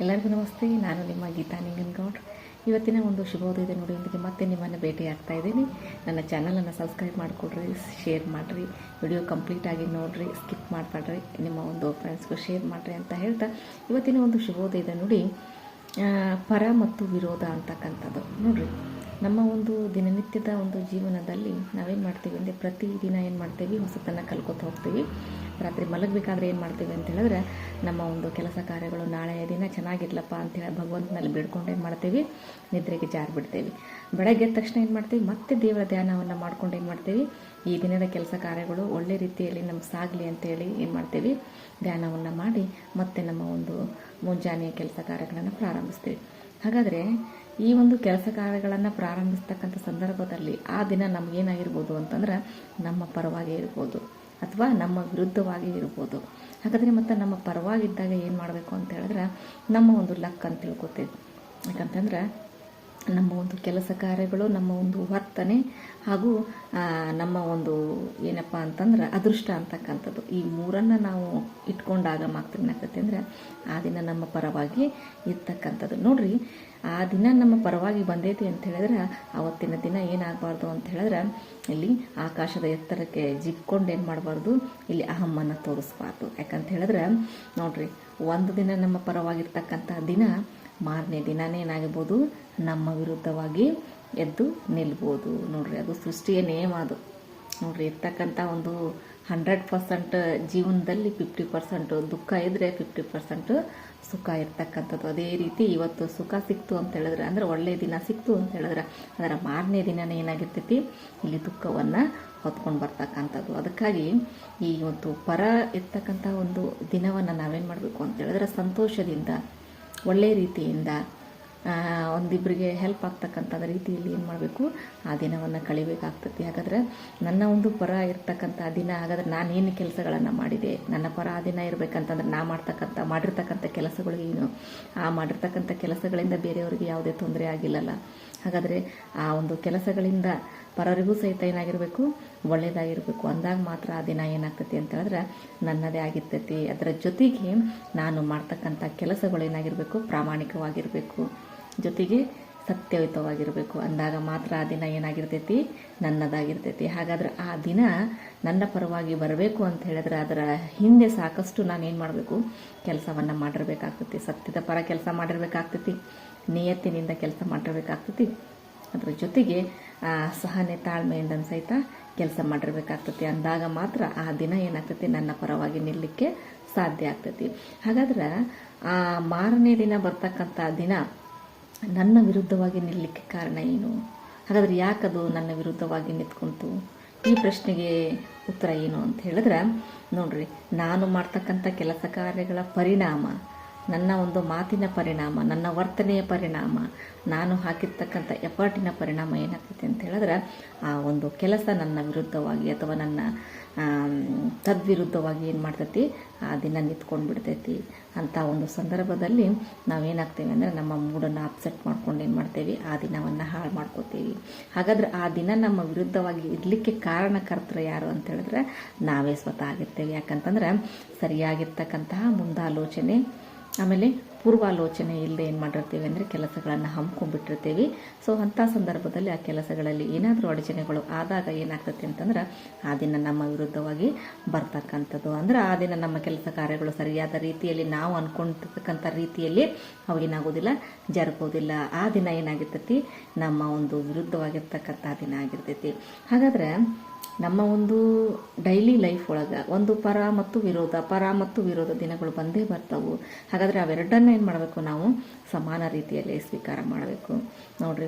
ಎಲ್ಲರಿಗೂ ನಮಸ್ತೆ, ನಾನು ನಿಮ್ಮ ಗೀತಾ ನಿಂಗನ್ಗೌಡ್. ಇವತ್ತಿನ ಒಂದು ಶುಭೋದಯದ ನುಡಿಯೊಂದಿಗೆ ಮತ್ತೆ ನಿಮ್ಮನ್ನು ಭೇಟಿ ಆಗ್ತಾ ಇದ್ದೀನಿ. ನನ್ನ ಚಾನಲನ್ನು ಸಬ್ಸ್ಕ್ರೈಬ್ ಮಾಡಿಕೊಡ್ರಿ ಶೇರ್ ಮಾಡಿರಿ ವಿಡಿಯೋ ಕಂಪ್ಲೀಟಾಗಿ ನೋಡಿರಿ ಸ್ಕಿಪ್ ಮಾಡಬೇಡ್ರಿ, ನಿಮ್ಮ ಒಂದು ಫ್ರೆಂಡ್ಸ್ಗೂ ಶೇರ್ ಮಾಡಿರಿ ಅಂತ ಹೇಳ್ತಾ ಇವತ್ತಿನ ಒಂದು ಶುಭೋದಯದ ನುಡಿ ಪರ ಮತ್ತು ವಿರೋಧ ಅಂತಕ್ಕಂಥದ್ದು. ನೋಡ್ರಿ. ನಮ್ಮ ಒಂದು ದಿನನಿತ್ಯದ ಒಂದು ಜೀವನದಲ್ಲಿ ನಾವೇನು ಮಾಡ್ತೀವಿ ಅಂದರೆ ಪ್ರತಿದಿನ ಏನು ಮಾಡ್ತೀವಿ? ಹೊಸತನ್ನು ಕಲ್ಕೊತ ಹೋಗ್ತೀವಿ. ರಾತ್ರಿ ಮಲಗಬೇಕಾದ್ರೆ ಏನು ಮಾಡ್ತೀವಿ ಅಂತ ಹೇಳಿದ್ರೆ ನಮ್ಮ ಒಂದು ಕೆಲಸ ಕಾರ್ಯಗಳು ನಾಳೆಯ ದಿನ ಚೆನ್ನಾಗಿರ್ಲಪ್ಪ ಅಂತೇಳಿ ಭಗವಂತನಲ್ಲಿ ಬೇಡ್ಕೊಂಡು ಏನು ಮಾಡ್ತೀವಿ? ನಿದ್ರೆಗೆ ಜಾರು ಬಿಡ್ತೀವಿ ಬೆಳಗ್ಗೆ ಎದ್ದ ತಕ್ಷಣ ಏನು ಮಾಡ್ತೀವಿ? ಮತ್ತೆ ದೇವರ ಧ್ಯಾನವನ್ನು ಮಾಡ್ಕೊಂಡು ಏನು ಮಾಡ್ತೀವಿ? ಈ ದಿನದ ಕೆಲಸ ಕಾರ್ಯಗಳು ಒಳ್ಳೆ ರೀತಿಯಲ್ಲಿ ನಮ್ಗೆ ಸಾಗಲಿ ಅಂತೇಳಿ ಏನು ಮಾಡ್ತೀವಿ? ಧ್ಯಾನವನ್ನು ಮಾಡಿ ಮತ್ತೆ ನಮ್ಮ ಒಂದು ಮುಂಜಾನೆಯ ಕೆಲಸ ಕಾರ್ಯಗಳನ್ನು ಪ್ರಾರಂಭಿಸ್ತೀವಿ. ಹಾಗಾದರೆ ಈ ಒಂದು ಕೆಲಸ ಕಾರ್ಯಗಳನ್ನು ಪ್ರಾರಂಭಿಸ್ತಕ್ಕಂಥ ಸಂದರ್ಭದಲ್ಲಿ ಆ ದಿನ ನಮಗೇನಾಗಿರ್ಬೋದು ಅಂತಂದ್ರೆ ನಮ್ಮ ಪರವಾಗಿ ಇರ್ಬೋದು ಅಥವಾ ನಮ್ಮ ವಿರುದ್ಧವಾಗಿ ಇರ್ಬೋದು. ಹಾಗಾದರೆ ಮತ್ತು ನಮ್ಮ ಪರವಾಗಿದ್ದಾಗ ಏನು ಮಾಡಬೇಕು ಅಂತ ಹೇಳಿದ್ರೆ ನಮ್ಮ ಒಂದು ಲಕ್ ಅಂತ ತಿಳ್ಕೊತೀವಿ. ಯಾಕಂತಂದ್ರೆ ನಮ್ಮ ಒಂದು ಕೆಲಸ ಕಾರ್ಯಗಳು ನಮ್ಮ ಒಂದು ವರ್ತನೆ ಹಾಗೂ ನಮ್ಮ ಒಂದು ಏನಪ್ಪ ಅಂತಂದ್ರೆ ಅದೃಷ್ಟ ಅಂತಕ್ಕಂಥದ್ದು. ಈ ಮೂರನ್ನು ನಾವು ಇಟ್ಕೊಂಡಾಗ ಮಾತ್ರ ಅಂದರೆ ಆ ದಿನ ನಮ್ಮ ಪರವಾಗಿ ಇರ್ತಕ್ಕಂಥದ್ದು. ನೋಡ್ರಿ, ಆ ದಿನ ನಮ್ಮ ಪರವಾಗಿ ಬಂದೈತಿ ಅಂತ ಹೇಳಿದ್ರೆ ಆವತ್ತಿನ ದಿನ ಏನಾಗಬಾರ್ದು ಅಂತ ಹೇಳಿದ್ರೆ ಇಲ್ಲಿ ಆಕಾಶದ ಎತ್ತರಕ್ಕೆ ಜಿಕ್ಕೊಂಡು ಏನು ಮಾಡಬಾರ್ದು? ಇಲ್ಲಿ ಅಹಮ್ಮನ್ನು ತೋರಿಸ್ಬಾರ್ದು. ಯಾಕಂತ ಹೇಳಿದ್ರೆ ನೋಡ್ರಿ, ಒಂದು ದಿನ ನಮ್ಮ ಪರವಾಗಿರ್ತಕ್ಕಂಥ ದಿನ ಮಾರನೇ ದಿನನೇ ಏನಾಗಿರ್ಬೋದು, ನಮ್ಮ ವಿರುದ್ಧವಾಗಿ ಎದ್ದು ನಿಲ್ಬೋದು. ನೋಡ್ರಿ, ಅದು ಸೃಷ್ಟಿಯ ನೇಮ ಅದು. ನೋಡ್ರಿ, ಇರ್ತಕ್ಕಂಥ ಒಂದು ಹಂಡ್ರೆಡ್ ಪರ್ಸೆಂಟ್ ಜೀವನದಲ್ಲಿ ಫಿಫ್ಟಿ ಪರ್ಸೆಂಟ್ ದುಃಖ ಇದ್ದರೆ ಫಿಫ್ಟಿ ಪರ್ಸೆಂಟ್ ಸುಖ ಇರ್ತಕ್ಕಂಥದ್ದು. ಅದೇ ರೀತಿ ಇವತ್ತು ಸುಖ ಸಿಕ್ತು ಅಂತ ಹೇಳಿದ್ರೆ, ಅಂದ್ರೆ ಒಳ್ಳೆಯ ದಿನ ಸಿಕ್ತು ಅಂತ ಹೇಳಿದ್ರೆ, ಅದರ ಮಾರನೇ ದಿನನೇ ಏನಾಗಿರ್ತೈತಿ, ಇಲ್ಲಿ ದುಃಖವನ್ನು ಹೊತ್ಕೊಂಡು ಬರ್ತಕ್ಕಂಥದ್ದು. ಅದಕ್ಕಾಗಿ ಈ ಒಂದು ಪರ ಇರ್ತಕ್ಕಂಥ ಒಂದು ದಿನವನ್ನು ನಾವೇನು ಮಾಡಬೇಕು ಅಂತ ಹೇಳಿದ್ರೆ, ಸಂತೋಷದಿಂದ ಒಳ್ಳೆಯ ರೀತಿಯಿಂದ ಒಂದಿಬ್ಬರಿಗೆ ಹೆಲ್ಪ್ ಆಗ್ತಕ್ಕಂಥ ರೀತಿಯಲ್ಲಿ ಏನು ಮಾಡಬೇಕು? ಆ ದಿನವನ್ನು ಕಳಿಬೇಕಾಗ್ತದೆ. ಹಾಗಾದ್ರೆ ನನ್ನ ಒಂದು ಪರ ಇರ್ತಕ್ಕಂಥ ದಿನ, ಹಾಗಾದ್ರೆ ನಾನೇನು ಕೆಲಸಗಳನ್ನು ಮಾಡಿದೆ? ನನ್ನ ಪರ ಆ ದಿನ ಇರಬೇಕಂತಂದ್ರೆ ನಾ ಮಾಡ್ತಕ್ಕಂಥ, ಮಾಡಿರ್ತಕ್ಕಂಥ ಕೆಲಸಗಳು ಏನು? ಆ ಮಾಡಿರ್ತಕ್ಕಂಥ ಕೆಲಸಗಳಿಂದ ಬೇರೆಯವರಿಗೆ ಯಾವುದೇ ತೊಂದರೆ ಆಗಿಲ್ಲಲ್ಲ. ಹಾಗಾದರೆ ಆ ಒಂದು ಕೆಲಸಗಳಿಂದ ಪರರಿಗೂ ಸಹಿತ ಏನಾಗಿರಬೇಕು? ಒಳ್ಳೆಯದಾಗಿರಬೇಕು ಅಂದಾಗ ಮಾತ್ರ ಆ ದಿನ ಏನಾಗ್ತೈತಿ ಅಂತ ಹೇಳಿದ್ರೆ ನನ್ನದೇ ಆಗಿರ್ತೈತಿ. ಅದರ ಜೊತೆಗೆ ನಾನು ಮಾಡ್ತಕ್ಕಂಥ ಕೆಲಸಗಳು ಏನಾಗಿರಬೇಕು? ಪ್ರಾಮಾಣಿಕವಾಗಿರಬೇಕು. ಜೊತೆಗೆ ಸತ್ಯಯುತವಾಗಿರಬೇಕು. ಅಂದಾಗ ಮಾತ್ರ ಆ ದಿನ ಏನಾಗಿರ್ತೈತಿ? ನನ್ನದಾಗಿರ್ತೈತಿ. ಹಾಗಾದ್ರೆ ಆ ದಿನ ನನ್ನ ಪರವಾಗಿ ಬರಬೇಕು ಅಂತ ಹೇಳಿದ್ರೆ ಅದರ ಹಿಂದೆ ಸಾಕಷ್ಟು ನಾನು ಏನು ಮಾಡಬೇಕು? ಕೆಲಸವನ್ನು ಮಾಡಿರಬೇಕಾಗ್ತೈತಿ. ಸತ್ಯದ ಪರ ಕೆಲಸ ಮಾಡಿರಬೇಕಾಗ್ತೈತಿ. ನಿಯತ್ತಿನಿಂದ ಕೆಲಸ ಮಾಡಿರ್ಬೇಕಾಗ್ತೈತಿ. ಅದ್ರ ಜೊತೆಗೆ ಸಹನೆ ತಾಳ್ಮೆಯಿಂದ ಸಹಿತ ಕೆಲಸ ಮಾಡಿರ್ಬೇಕಾಗ್ತತಿ. ಅಂದಾಗ ಮಾತ್ರ ಆ ದಿನ ಏನಾಗ್ತತಿ? ನನ್ನ ಪರವಾಗಿ ನಿಲ್ಲಕ್ಕೆ ಸಾಧ್ಯ ಆಗ್ತತಿ. ಹಾಗಾದ್ರೆ, ಆ, ಮಾರನೇ ದಿನ ಬರ್ತಕ್ಕಂಥ ದಿನ ನನ್ನ ವಿರುದ್ಧವಾಗಿ ನಿಲ್ಲಕ್ಕೆ ಕಾರಣ ಏನು? ಹಾಗಾದ್ರೆ ಯಾಕದು ನನ್ನ ವಿರುದ್ಧವಾಗಿ ನಿಂತ್ಕೊಂತು? ಈ ಪ್ರಶ್ನೆಗೆ ಉತ್ತರ ಏನು ಅಂತ ಹೇಳಿದ್ರೆ, ನೋಡ್ರಿ, ನಾನು ಮಾಡ್ತಕ್ಕಂಥ ಕೆಲಸ ಕಾರ್ಯಗಳ ಪರಿಣಾಮ ನನ್ನ ಒಂದು ಮಾತಿನ ಪರಿಣಾಮ, ನನ್ನ ವರ್ತನೆಯ ಪರಿಣಾಮ, ನಾನು ಹಾಕಿರ್ತಕ್ಕಂಥ ಎಫರ್ಟಿನ ಪರಿಣಾಮ ಏನಾಗ್ತೈತೆ ಅಂತ ಹೇಳಿದ್ರೆ, ಆ ಒಂದು ಕೆಲಸ ನನ್ನ ವಿರುದ್ಧವಾಗಿ ಅಥವಾ ನನ್ನ ತದ್ವಿರುದ್ಧವಾಗಿ ಏನು ಮಾಡ್ತೈತಿ, ಆ ದಿನ ನಿಂತ್ಕೊಂಡು ಬಿಡ್ತೈತಿ ಅಂತ ಒಂದು ಸಂದರ್ಭದಲ್ಲಿ ನಾವೇನಾಗ್ತೇವೆ ಅಂದರೆ ನಮ್ಮ ಮೂಡನ್ನು ಅಪ್ಸೆಟ್ ಮಾಡ್ಕೊಂಡು ಏನು ಮಾಡ್ತೇವೆ, ಆ ದಿನವನ್ನು ಹಾಳು ಮಾಡ್ಕೋತೀವಿ. ಹಾಗಾದ್ರೆ ಆ ದಿನ ನಮ್ಮ ವಿರುದ್ಧವಾಗಿ ಇರಲಿಕ್ಕೆ ಕಾರಣಕರ್ತರು ಯಾರು ಅಂತ ಹೇಳಿದ್ರೆ ನಾವೇ ಸ್ವತಃ ಆಗಿರ್ತೇವೆ. ಯಾಕಂತಂದ್ರೆ ಸರಿಯಾಗಿರ್ತಕ್ಕಂತಹ ಮುಂದಾಲೋಚನೆ ಆಮೇಲೆ ಪೂರ್ವಾಲೋಚನೆ ಇಲ್ಲದೆ ಏನು ಮಾಡಿರ್ತೀವಿ ಅಂದರೆ ಕೆಲಸಗಳನ್ನು ಹಮ್ಮಿಕೊಂಡ್ಬಿಟ್ಟಿರ್ತೀವಿ ಸೊ ಅಂಥ ಸಂದರ್ಭದಲ್ಲಿ ಆ ಕೆಲಸಗಳಲ್ಲಿ ಏನಾದರೂ ಅಡಚಣೆಗಳು ಆದಾಗ ಏನಾಗ್ತೈತಿ ಅಂತಂದ್ರೆ, ಆ ದಿನ ನಮ್ಮ ವಿರುದ್ಧವಾಗಿ ಬರ್ತಕ್ಕಂಥದ್ದು. ಅಂದ್ರೆ ಆ ದಿನ ನಮ್ಮ ಕೆಲಸ ಕಾರ್ಯಗಳು ಸರಿಯಾದ ರೀತಿಯಲ್ಲಿ ನಾವು ಅಂದ್ಕೊಂಡಿರ್ತಕ್ಕಂಥ ರೀತಿಯಲ್ಲಿ ಅವಾಗೇನಾಗೋದಿಲ್ಲ ಜರುಗೋದಿಲ್ಲ. ಆ ದಿನ ಏನಾಗಿರ್ತೈತಿ? ನಮ್ಮ ಒಂದು ವಿರುದ್ಧವಾಗಿರ್ತಕ್ಕಂಥ ದಿನ ಆಗಿರ್ತೈತಿ. ಹಾಗಾದ್ರೆ ನಮ್ಮ ಒಂದು ಡೈಲಿ ಲೈಫ್ ಒಳಗೆ ಒಂದು ಪರ ಮತ್ತು ವಿರೋಧ, ಪರ ಮತ್ತು ವಿರೋಧ ದಿನಗಳು ಬಂದೇ ಬರ್ತವು. ಹಾಗಾದರೆ ಅವೆರಡನ್ನ ಏನು ಮಾಡಬೇಕು ನಾವು? ಸಮಾನ ರೀತಿಯಲ್ಲಿ ಸ್ವೀಕಾರ ಮಾಡಬೇಕು. ನೋಡ್ರಿ,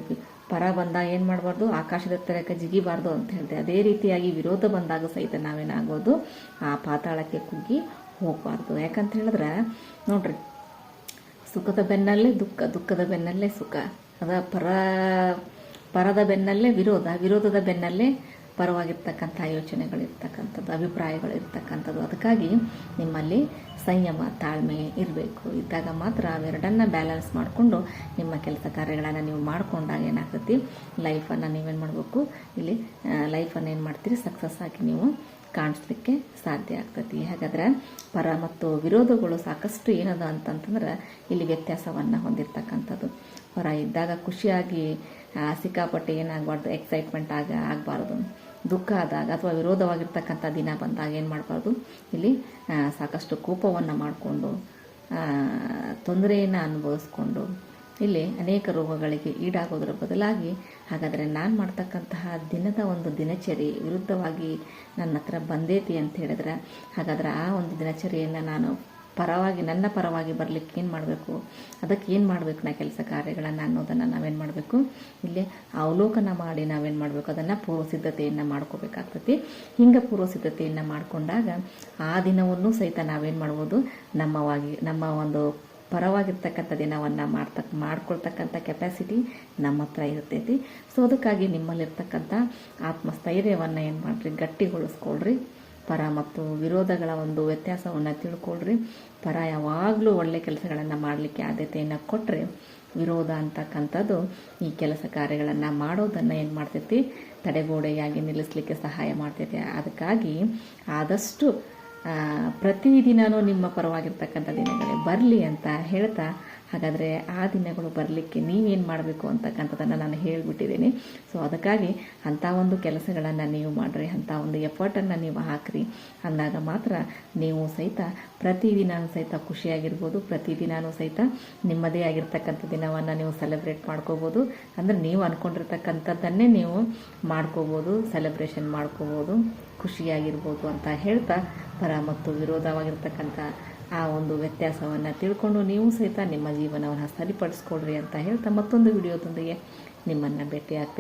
ಪರ ಬಂದ ಏನು ಮಾಡಬಾರ್ದು? ಆಕಾಶದ ತೆರಕ ಜಿಗಿಬಾರ್ದು ಅಂತ ಹೇಳಿದೆ. ಅದೇ ರೀತಿಯಾಗಿ ವಿರೋಧ ಬಂದಾಗ ಸಹಿತ ನಾವೇನಾಗೋದು? ಆ ಪಾತಾಳಕ್ಕೆ ಕುಗ್ಗಿ ಹೋಗಬಾರ್ದು. ಯಾಕಂತ ಹೇಳಿದ್ರೆ, ನೋಡ್ರಿ, ಸುಖದ ಬೆನ್ನಲ್ಲೇ ದುಃಖ, ದುಃಖದ ಬೆನ್ನಲ್ಲೇ ಸುಖ. ಅದ ಪರ, ಪರದ ಬೆನ್ನಲ್ಲೇ ವಿರೋಧ, ವಿರೋಧದ ಬೆನ್ನಲ್ಲೇ ಪರವಾಗಿರ್ತಕ್ಕಂಥ ಯೋಚನೆಗಳಿರ್ತಕ್ಕಂಥದ್ದು ಅಭಿಪ್ರಾಯಗಳಿರ್ತಕ್ಕಂಥದ್ದು. ಅದಕ್ಕಾಗಿ ನಿಮ್ಮಲ್ಲಿ ಸಂಯಮ, ತಾಳ್ಮೆ ಇರಬೇಕು. ಇದ್ದಾಗ ಮಾತ್ರ ಅವೆರಡನ್ನ ಬ್ಯಾಲೆನ್ಸ್ ಮಾಡಿಕೊಂಡು ನಿಮ್ಮ ಕೆಲಸ ಕಾರ್ಯಗಳನ್ನು ನೀವು ಮಾಡ್ಕೊಂಡಾಗ ಏನಾಗ್ತೈತಿ? ಲೈಫನ್ನು ನೀವೇನು ಮಾಡಬೇಕು? ಇಲ್ಲಿ ಲೈಫನ್ನು ಏನು ಮಾಡ್ತೀರಿ? ಸಕ್ಸಸ್ ಆಗಿ ನೀವು ಕಾಣಿಸ್ಲಿಕ್ಕೆ ಸಾಧ್ಯ ಆಗ್ತತಿ. ಹಾಗಾದ್ರೆ ಪರ ಮತ್ತು ವಿರೋಧಗಳು ಸಾಕಷ್ಟು ಏನದ ಅಂತಂತಂದ್ರೆ ಇಲ್ಲಿ ವ್ಯತ್ಯಾಸವನ್ನು ಹೊಂದಿರ್ತಕ್ಕಂಥದ್ದು. ಪರ ಇದ್ದಾಗ ಖುಷಿಯಾಗಿ ಸಿಕ್ಕಾಪಟ್ಟೆ ಏನಾಗಬಾರ್ದು ಎಕ್ಸೈಟ್ಮೆಂಟ್ ಆಗ ಆಗಬಾರ್ದು. ದುಃಖ ಆದಾಗ ಅಥವಾ ವಿರೋಧವಾಗಿರ್ತಕ್ಕಂಥ ದಿನ ಬಂದಾಗ ಏನು ಮಾಡಬಾರ್ದು? ಇಲ್ಲಿ ಸಾಕಷ್ಟು ಕೋಪವನ್ನು ಮಾಡಿಕೊಂಡು ತೊಂದರೆಯನ್ನು ಅನುಭವಿಸ್ಕೊಂಡು ಇಲ್ಲಿ ಅನೇಕ ರೋಗಗಳಿಗೆ ಈಡಾಗೋದ್ರ ಬದಲಾಗಿ ಹಾಗಾದರೆ ನಾನು ಮಾಡ್ತಕ್ಕಂತಹ ದಿನದ ಒಂದು ದಿನಚರಿ ವಿರುದ್ಧವಾಗಿ ನನ್ನ ಹತ್ರ ಬಂದೈತಿ ಅಂತ ಹೇಳಿದ್ರೆ, ಹಾಗಾದ್ರೆ ಆ ಒಂದು ದಿನಚರಿಯನ್ನು ನಾನು ಪರವಾಗಿ, ನನ್ನ ಪರವಾಗಿ ಬರಲಿಕ್ಕೆ ಏನು ಮಾಡಬೇಕು? ಅದಕ್ಕೆ ಏನು ಮಾಡಬೇಕು ನಾ ಕೆಲಸ ಕಾರ್ಯಗಳನ್ನು ಅನ್ನೋದನ್ನು ನಾವೇನು ಮಾಡಬೇಕು? ಇಲ್ಲಿ ಅವಲೋಕನ ಮಾಡಿ ನಾವೇನು ಮಾಡಬೇಕು? ಅದನ್ನು ಪೂರ್ವ ಸಿದ್ಧತೆಯನ್ನು ಮಾಡ್ಕೋಬೇಕಾಗ್ತತಿ. ಹಿಂಗೆ ಪೂರ್ವ ಸಿದ್ಧತೆಯನ್ನು ಮಾಡಿಕೊಂಡಾಗ ಆ ದಿನವನ್ನು ಸಹಿತ ನಾವೇನು ಮಾಡ್ಬೋದು? ನಮ್ಮವಾಗಿ, ನಮ್ಮ ಒಂದು ಪರವಾಗಿರ್ತಕ್ಕಂಥ ದಿನವನ್ನು ಮಾಡ್ತಕ್ಕ ಮಾಡ್ಕೊಳ್ತಕ್ಕಂಥ ಕೆಪಾಸಿಟಿ ನಮ್ಮ ಹತ್ರ ಇರ್ತೈತಿ. ಸೊ ಅದಕ್ಕಾಗಿ ನಿಮ್ಮಲ್ಲಿರ್ತಕ್ಕಂಥ ಆತ್ಮಸ್ಥೈರ್ಯವನ್ನು ಏನು ಮಾಡಿರಿ, ಗಟ್ಟಿಗೊಳಿಸ್ಕೊಳ್ರಿ. ಪರ ಮತ್ತು ವಿರೋಧಗಳ ಒಂದು ವ್ಯತ್ಯಾಸವನ್ನು ತಿಳ್ಕೊಳ್ರಿ. ಪರ ಯಾವಾಗಲೂ ಒಳ್ಳೆ ಕೆಲಸಗಳನ್ನು ಮಾಡಲಿಕ್ಕೆ ಆದ್ಯತೆಯನ್ನು ಕೊಟ್ಟರೆ ವಿರೋಧ ಅಂತಕ್ಕಂಥದ್ದು ಈ ಕೆಲಸ ಕಾರ್ಯಗಳನ್ನು ಮಾಡೋದನ್ನು ಏನು ಮಾಡ್ತೈತಿ, ತಡೆಗೋಡೆಯಾಗಿ ನಿಲ್ಲಿಸಲಿಕ್ಕೆ ಸಹಾಯ ಮಾಡ್ತೈತಿ. ಅದಕ್ಕಾಗಿ ಆದಷ್ಟು ಪ್ರತಿದಿನವೂ ನಿಮ್ಮ ಪರವಾಗಿರ್ತಕ್ಕಂಥ ದಿನಗಳೇ ಬರಲಿ ಅಂತ ಹೇಳ್ತಾ, ಹಾಗಾದರೆ ಆ ದಿನಗಳು ಬರಲಿಕ್ಕೆ ನೀವೇನು ಮಾಡಬೇಕು ಅಂತಕ್ಕಂಥದ್ದನ್ನು ನಾನು ಹೇಳಿಬಿಟ್ಟಿದ್ದೀನಿ. ಸೊ ಅದಕ್ಕಾಗಿ ಅಂಥ ಒಂದು ಕೆಲಸಗಳನ್ನು ನೀವು ಮಾಡಿರಿ, ಅಂಥ ಒಂದು ಎಫರ್ಟನ್ನು ನೀವು ಹಾಕ್ರಿ. ಅಂದಾಗ ಮಾತ್ರ ನೀವು ಸಹಿತ ಪ್ರತಿದಿನವೂ ಸಹಿತ ಖುಷಿಯಾಗಿರ್ಬೋದು ಪ್ರತಿದಿನವೂ ಸಹಿತ ನಿಮ್ಮದೇ ಆಗಿರ್ತಕ್ಕಂಥ ದಿನವನ್ನು ನೀವು ಸೆಲೆಬ್ರೇಟ್ ಮಾಡ್ಕೋಬೋದು. ಅಂದರೆ ನೀವು ಅಂದ್ಕೊಂಡಿರ್ತಕ್ಕಂಥದ್ದನ್ನೇ ನೀವು ಮಾಡ್ಕೋಬೋದು, ಸೆಲೆಬ್ರೇಷನ್ ಮಾಡ್ಕೋಬೋದು, ಖುಷಿಯಾಗಿರ್ಬೋದು ಅಂತ ಹೇಳ್ತಾ ಪರ ಮತ್ತು ವಿರೋಧವಾಗಿರ್ತಕ್ಕಂಥ ಆ ಒಂದು ವ್ಯತ್ಯಾಸವನ್ನು ತಿಳ್ಕೊಂಡು ನೀವು ಸಹಿತ ನಿಮ್ಮ ಜೀವನವನ್ನು ಸರಿಪಡಿಸ್ಕೊಡ್ರಿ ಅಂತ ಹೇಳ್ತಾ ಮತ್ತೊಂದು ವಿಡಿಯೋದೊಂದಿಗೆ ನಿಮ್ಮನ್ನು ಭೇಟಿ ಆಗ್ತೀನಿ